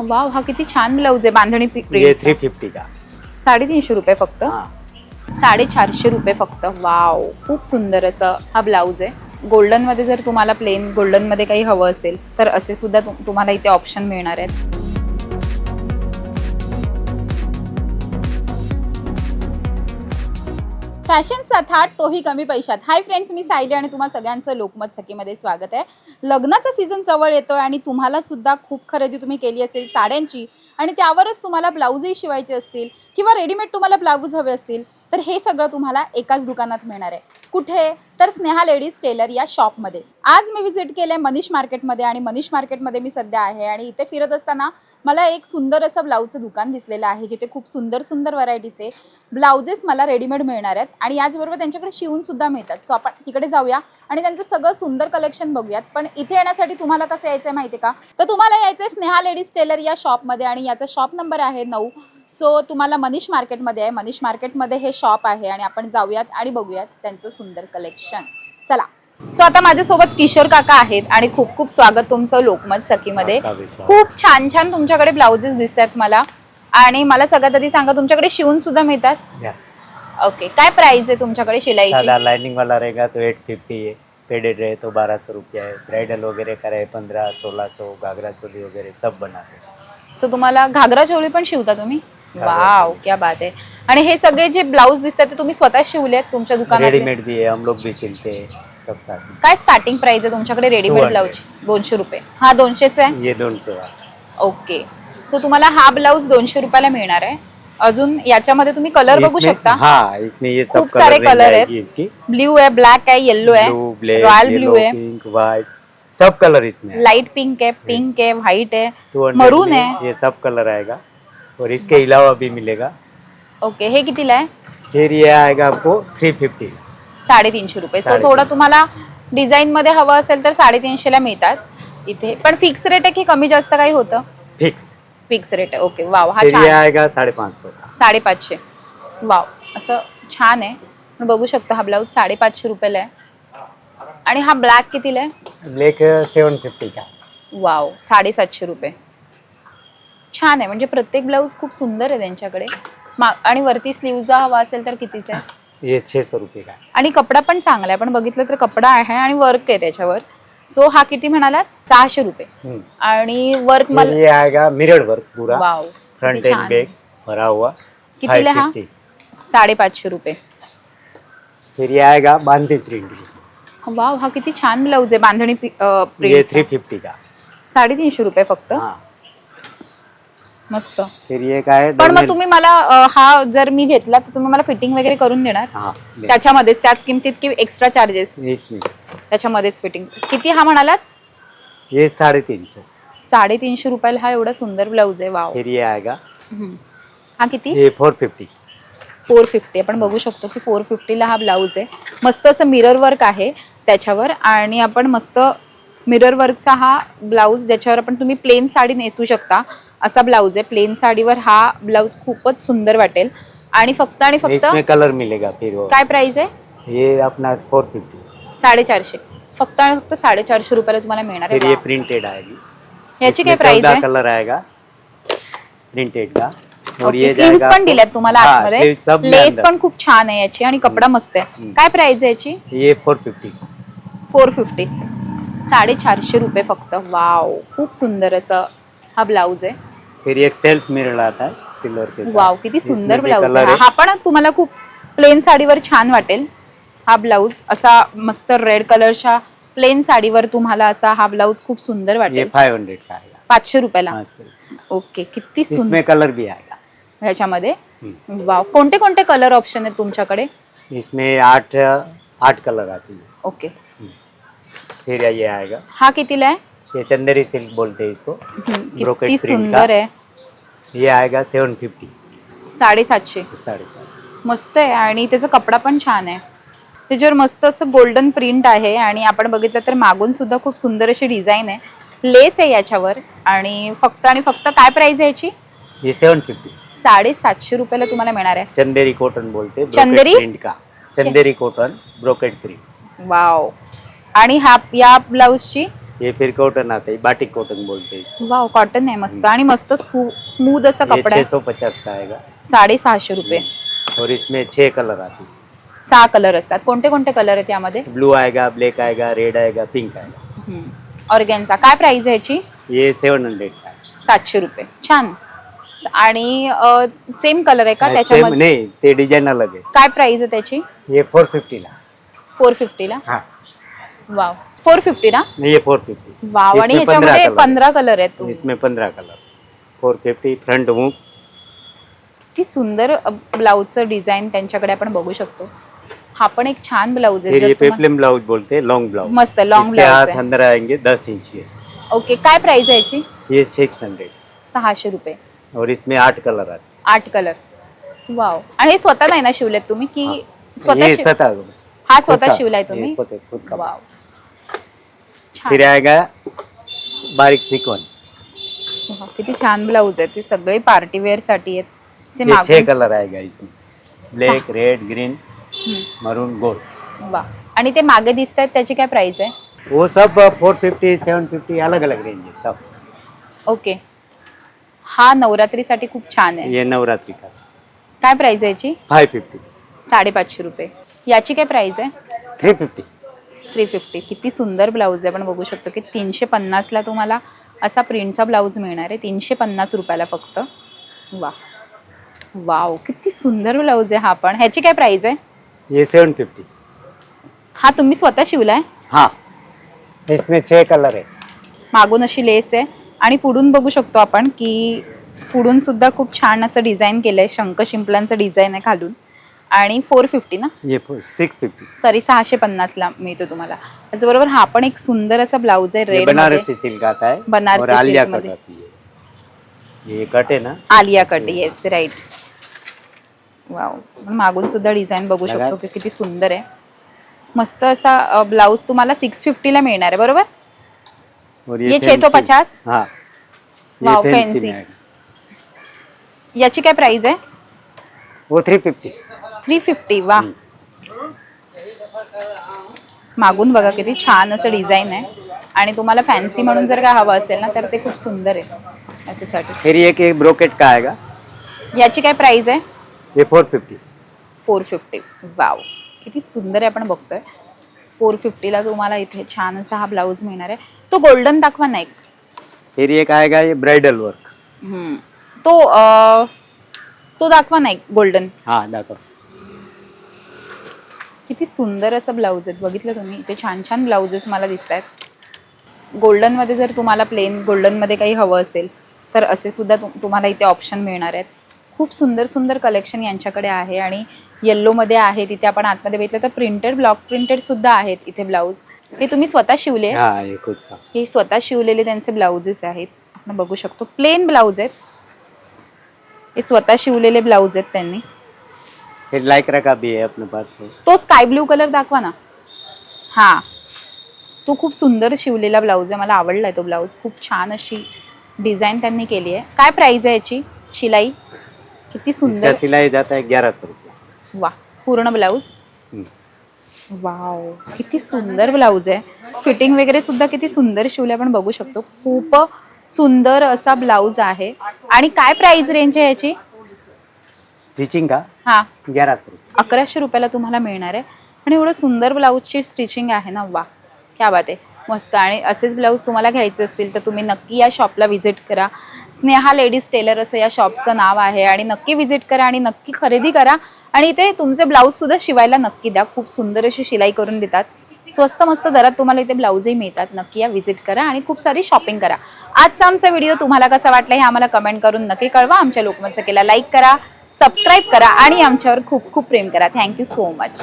Wow हा किती छान ब्लाऊज आहे बांधणी थ्री फिफ्टी का? साडेतीनशे रुपये फक्त. साडेचारशे रुपये फक्त. वाव खूप सुंदर असं हा ब्लाऊज आहे. गोल्डनमध्ये जर तुम्हाला प्लेन गोल्डनमध्ये काही हवं असेल तर असे सुद्धा तुम- तुम्हाला इथे ऑप्शन मिळणार आहेत. फॅशनचा थाट तोही कमी पैशात. हाय फ्रेंड्स मी सायली आणि तुम्हा सगळ्यांचं लोकमत सखीमध्ये स्वागत आहे. लग्नाचा सीझन जवळ येतोय आणि तुम्हाला सुद्धा खूप खरेदी तुम्ही केली असेल साड्यांची आणि त्यावरच तुम्हाला ब्लाऊजही शिवायचे असतील किंवा रेडीमेड तुम्हाला ब्लाऊज हवे असतील तर हे सगळं तुम्हाला एकाच दुकानात मिळणार आहे. कुठे? तर स्नेहा लेडीज टेलर या शॉपमध्ये आज मी व्हिजिट केले मनीष मार्केटमध्ये आणि मनीष मार्केटमध्ये मी सध्या आहे आणि इथे फिरत असताना मला एक सुंदर असं ब्लाऊजचं दुकान दिसलेलं आहे जिथे खूप सुंदर सुंदर व्हरायटीचे ब्लाउजेस मला रेडीमेड मिळणार आहेत आणि याचबरोबर त्यांच्याकडे शिवून सुद्धा मिळतात. सो आपण तिकडे जाऊया आणि त्यांचं सगळं सुंदर कलेक्शन बघूयात. पण इथे येण्यासाठी तुम्हाला कसं यायचं आहे माहिती आहे का? तर तुम्हाला यायचं आहे स्नेहा लेडीज टेलर या शॉपमध्ये आणि याचा शॉप नंबर आहे नऊ. सो तुम्हाला मनीष मार्केटमध्ये आहे. मनीष मार्केटमध्ये हे शॉप आहे आणि आपण जाऊयात आणि बघूयात त्यांचं सुंदर कलेक्शन चला. सो आता माझ्यासोबत किशोर काका आहेत आणि खूप खूप स्वागत तुमचं लोकमत सखीमध्ये. खूप छान छान तुमच्याकडे ब्लाउजेस दिसतात मला. आणि मला सगळ्यात आधी सांगा तुमच्याकडे शिवून सुद्धा मिळतात? यस ओके काय प्राइस आहे तुमच्याकडे शिलाईची? सादा लाइनिंग वाला रहेगा तो एट फिफ्टी है पेडेड रहे तो बारह सौ रुपया है ब्राइडल वगैरह का रहे पंद्रह सोलह सौ घाघरा चोली वगैरह सब बनाते. हैं सो तुम्हाला घागरा चोळी पण शिवता तुम्ही? घागरा वाव. क्या बात आहे. आणि हे सगळे जे ब्लाऊज दिसतात ते तुम्ही स्वतः शिवले आहेत तुमच्या दुकानात रेडीमेड भी है हम लोग भी सिलते हैं. सब काय स्टार्टिंग प्राइस आहे तुमच्याकडे रेडीमेड 200. ब्लाऊज दोनशे रुपये. हा दोनशेच आहे? ये दोन सौ ओके सो तुम्हाला हा ब्लाऊज दोनशे रुपयाला मिळणार आहे. अजून याच्यामध्ये तुम्ही कलर बघू इसमें- शकता. हाँ इसमें ये सब खूप सारे कलर आहेत. इसकी। ब्ल्यू आहे ब्लॅक आहे येल्लो आहे. ब्लैक रॉयल येलो ब्लू आहे. पिंक व्हाइट सब कलर इसमें लाइट पिंक है पिंक है व्हाइट है 200 मरून में है ये सब कलर आएगा। और इसके अलावा भी मिलेगा। ओके हे कितीला आहे? फिर ये आएगा आपको थ्री फिफ्टी साडेतीनशे रुपये. सो साडेतीनशे. थोडं तुम्हाला डिझाईन मध्ये हवं असेल तर साडेतीनशेला मिळतात इथे. पण फिक्स रेट आहे की कमी जास्त काही होतं? फिक्स फिक्स रेट आहे. ओके वाव हा फिर छान. ये आहे. आएगा साढ़े पाँच सौ का साडेपाचशे. वाव असं छान आहे. बघू शकता हा ब्लाऊज साडेपाचशे रुपयाला आहे. आणि हा ब्लॅक कितीला आहे? ब्लैक सेवन फिफ्टी का वाव साडेसातशे रुपये. छान आहे. म्हणजे प्रत्येक ब्लाऊज खूप सुंदर आहे त्यांच्याकडे. आणि वरती स्लीवचा हवा असेल तर कितीचा आहे? ये छः सौ रुपये का आणि कपडा पण चांगला आहे. पण बघितलं तर कपडा आहे आणि वर्क आहे त्याच्यावर. सो हा किती म्हणालात? सहाशे रुपये. हम्म। आणि वर्क फिर मला ये आएगा मिरर वर्क पूरा. वाव फ्रंट किती एंड छान. बैक भरा हुआ कितीला हा? 550 साडेपाचशे रुपये. फिर ये आएगा बांधी प्रिंट वाव हा किती छान ब्लाऊज आहे. बांधणी ये थ्री फिफ्टी का? साडेतीनशे रुपये फक्त. हाँ. मस्त. का है पण मग तुम्ही मला अ, हा जर मी घेतला तर तुम्ही मला फिटिंग वगैरे करून देणार? हाँ। त्याच्यामध्येच त्याच किमतीत की एक्स्ट्रा चार्जेस त्याच्यामध्येच फिटिंग किती हा म्हणालात? ये साढ़े तीन सौ साडेतीनशे रुपयाला हा एवढा सुंदर ब्लाऊज आहे वाव आएगा हम्म. हा किती? फोर फिफ्टी फोर फिफ्टी आपण बघू शकतो की फोर फिफ्टीला हा ब्लाऊज आहे. मस्त असं मिरर वर्क आहे त्याच्यावर. आणि आपण मस्त मिरर वर्कचा हा ब्लाऊज ज्याच्यावर आपण तुम्ही प्लेन साडी नेसू शकता असा ब्लाऊज आहे. प्लेन साडीवर हा ब्लाऊज खूपच सुंदर वाटेल. आणि फक्त आणि फक्त इसमें कलर मिलेगा फिर वो. काय प्राइस आहे? ये अपना फोर फिफ्टी साडेचारशे. फक्त आणि फक्त साडेचारशे रुपयाला तुम्हाला मिळणार फिर ये आहे प्रिंटेड आएगी. याची काय प्राइस 14 आहे? कलर आएगा. प्रिंटेड का. और ओके, ये स्लीव्स जाएगा पण आपको- दिल्यात तुम्हाला हाँ, आतमध्ये. sleeves सब में लेस अंदर। पण खूप छान आहे याची आणि कपडा मस्त आहे. हम्म. काय प्राइस आहे याची? ये फोर फिफ्टी फोर फिफ्टी साडेचारशे रुपये फक्त. वाव खूप सुंदर असं हा ब्लाऊज आहे. फिर एक सेल्फ मिरर आता है सिल्वर के साथ वाव किती इसमें सुंदर भी ब्लाऊज कलर आहे. है हा पण तुम्हाला खूप प्लेन साडीवर छान वाटेल हा ब्लाऊज असा मस्त रेड कलरच्या प्लेन साडीवर तुम्हाला असा हा ब्लाऊज खूप सुंदर ये वाटेल. फाइव हंड्रेड का आएगा पाचशे रुपयाला. हाँ, सर। ओके किती सुंदर इसमें कलर भी आएगा ह्याच्यामध्ये? हम्म। वाव कोणते कोणते कलर ऑप्शन आहेत तुमच्याकडे? इसमें आठ आठ कलर आती है ओके फिर ये आएगा हा कितीला आहे? ये चंदेरी सिल्क बोलते हैं इसको। हम्म, Brocade किती print सुंदर का? आहे ये आएगा सेवन फिफ्टी। साडेसातशे। साढ़े सात मस्त आहे आणि त्याचा कपडा पण छान आहे. त्याच्यावर मस्त असं गोल्डन प्रिंट आहे आणि आपण बघितलं तर मागून सुद्धा खूप सुंदर अशी डिझाईन आहे. लेस आहे याच्यावर आणि फक्त आणि फक्त काय प्राइस आहे याची? ये सेवन फिफ्टी। साडेसातशे रुपयाला तुम्हाला मिळणार आहे. चंदेरी कॉटन बोलते हैं चंदेरी? प्रिंट का. Chanderi cotton brocade print wow आणि हा या ब्लाऊजची ये फिर कॉटन आता है बाटिक कॉटन बोलते हैं इसको वाव कॉटन आहे मस्त. आणि मस्त स्मूथ असा ये कपडा. छः आहे सौ पचास का आएगा साडेसहाशे रुपये. और इसमें छः कलर आती सहा कलर असतात. कोणते कोणते कलर आहेत यामध्ये? ब्लू आएगा ब्लैक आएगा रेड आएगा पिंक आएगा ऑर्गॅनचा काय प्राइस आहे याची? ये सेवन हंड्रेड का है सातशे रुपये. छान. आणि सेम कलर आहे का त्याच्यामध्ये? नहीं ते डिजाइन अलग काय प्राइस आहे त्याची? ये फोर फिफ्टी ला. फोर फिफ्टीला हाँ. वाव फोर फिफ्टी ना? नहीं ये फोर फिफ्टी वाव आणि इसमें 15 ह्याच्यामध्ये कलर पंधरा कलर आहेत तू. इसमें पंद्रह colour four fifty front hook किती सुंदर ब्लाऊजचं डिझाईन त्यांच्याकडे आपण बघू शकतो. हा पण एक छान ब्लाऊज आहे ये पेप्लम ब्लाउज बोलते हैं लॉन्ग ब्लाउज मस्त लॉन्ग इसके ब्लाऊज आहे. अंदर आएंगे दस इंच के ओके काय प्राइस आहे याची? ये सिक्स हंड्रेड सहाशे रुपये. और इसमें आठ कलर आते आठ कलर वाव आणि हे स्वतः नाही ना शिवलेत तुम्ही? की हैं. स्वतः सता हा स्वतः शिवलाय तुम्ही? खुद खुद का वाव. फिर छान आएगा बारीक सिक्वेंस वाव, किती छान ब्लाऊज आहे ते सगळे पार्टी वेअरसाठी आहेत. असे ये छह मागून- कलर आएगा इसमें ब्लैक रेड ग्रीन हम्म, मरून गोल्ड वा आणि ते मागे दिसत आहेत त्याची काय प्राइस आहे? वो सब फोर फिफ्टी सेवन फिफ्टी अलग अलग रेंज है सब. ओके हा नवरात्रीसाठी खूप छान आहे. ये नवरात्रि का काय प्राइस आहे याची? फाइव फिफ्टी साडेपाचशे रुपये. याची काय प्राइस आहे? Three fifty. Three fifty. किती सुंदर ब्लाऊज आहे. आपण बघू शकतो की तीनशे पन्नासला तुम्हाला असा प्रिंटचा ब्लाऊज मिळणार आहे. तीनशे पन्नास रुपयाला फक्त. वा. वाव. किती सुंदर ब्लाऊज आहे हा पण. ह्याची काय प्राइस आहे? ये सेवन फिफ्टी. हा तुम्ही स्वतः शिवलाय? हाँ. इसमें छह कलर है मागून अशी लेस आहे. आणि पुढून बघू शकतो आपण की पुढून सुद्धा खूप छान असं डिझाईन केलं आहे शंख शिंपलांचं डिझाईन आहे खालून. आणि फोर फिफ्टी ना? ये सिक्स फिफ्टी सॉरी सहाशे पन्नासला मिळतो तुम्हाला. त्याचबरोबर हा पण एक सुंदर असा ब्लाऊज आहे रेड बनारसी सिल्क आता है बनारसी मध्ये. ये कट है ना? Alia cut yes right wow मागून सुद्धा डिझाईन बघू. शकतो की किती सुंदर आहे. मस्त असा ब्लाऊज तुम्हाला सिक्स फिफ्टीला मिळणार आहे बरोबर? ये fancy- 650? वाओ, ये fancy. फैंसी में आएगा याची काय प्राइस आहे? वो थ्री फिफ्टी थ्री फिफ्टी वा. मागून बघा किती छान असं डिझाईन आहे. आणि तुम्हाला फॅन्सी म्हणून जर काय हवं असेल ना तर ते खूप सुंदर आहे याच्यासाठी. फिर ये एक ब्रोकेट का? आएगा याची काय प्राइस आहे? ये four fifty. Four fifty. Wow. किती सुंदर आहे आपण बघतोय. फोर फिफ्टीला तुम्हाला इथे छान असा हा ब्लाऊज मिळणार आहे. तो गोल्डन दाखवा ना एक. फिर एक आएगा ये ब्राइडल वर्क. हम्म. तो अं, तो दाखवा ना एक गोल्डन. हाँ दाखव. किती सुंदर असं ब्लाऊज आहेत. बघितलं तुम्ही? इथे छान छान ब्लाउजेस मला दिसत आहेत गोल्डनमध्ये जर तुम्हाला प्लेन गोल्डनमध्ये काही हवं असेल तर असे सुद्धा तुम- तुम्हाला इथे ऑप्शन मिळणार आहेत. खूप सुंदर सुंदर कलेक्शन यांच्याकडे आहे आणि येल्लोमध्ये आहे. तिथे आपण आतमध्ये बघितलं तर प्रिंटेड ब्लॉक प्रिंटेड सुद्धा आहेत इथे ब्लाऊज. हे तुम्ही स्वतः शिवले? हाँ स्वतः शिवलेले त्यांचे ब्लाउजेस आहेत. आपण बघू शकतो. प्लेन ब्लाऊज आहेत. हे स्वतः शिवलेले ब्लाऊज आहेत त्यांनी. लाइक्रा का भी है अपने पास तो तो स्काय ब्ल्यू कलर दाखवा ना. हा. तो खूप सुंदर शिवलेला ब्लाऊज आहे. मला आवडलाय तो ब्लाऊज खूप छान अशी डिझाईन त्यांनी केली आहे. काय प्राइस आहे याची? शिलाई? किती इसका सुंदर. सिलाई जाता है ग्यारह सौ रुपया. वा पूर्ण ब्लाऊज हम्म. वाव. किती सुंदर ब्लाऊज आहे. फिटिंग वगैरे सुद्धा किती सुंदर शिवले आपण बघू शकतो. खूप सुंदर असा ब्लाऊज आहे. आणि काय प्राइस रेंज आहे याची? स्टिचिंग का? हा. ग्यारह सौ रुपया. अकराशे रुपयाला तुम्हाला मिळणार आहे. आणि एवढं सुंदर ब्लाऊजची स्टिचिंग आहे ना वा क्या बात आहे. मस्त. आणि असेच ब्लाऊज तुम्हाला घ्यायचे असतील तर तुम्ही नक्की या शॉपला व्हिजिट करा. स्नेहा लेडीज टेलर असं या शॉपचं नाव आहे. आणि नक्की व्हिजिट करा आणि नक्की खरेदी करा. आणि इथे तुमचे ब्लाऊजसुद्धा शिवायला नक्की द्या. खूप सुंदर अशी शिलाई करून देतात. स्वस्त मस्त दरात तुम्हाला इथे ब्लाऊजही मिळतात. नक्की या व्हिजिट करा आणि खूप सारी शॉपिंग करा. आजचा आमचा व्हिडिओ तुम्हाला कसा वाटला हे आम्हाला कमेंट करून नक्की कळवा. आमच्या लोकमत सकेला लाईक करा. सबस्क्राईब करा आणि आमच्यावर खूप खूप प्रेम करा. Thank you so much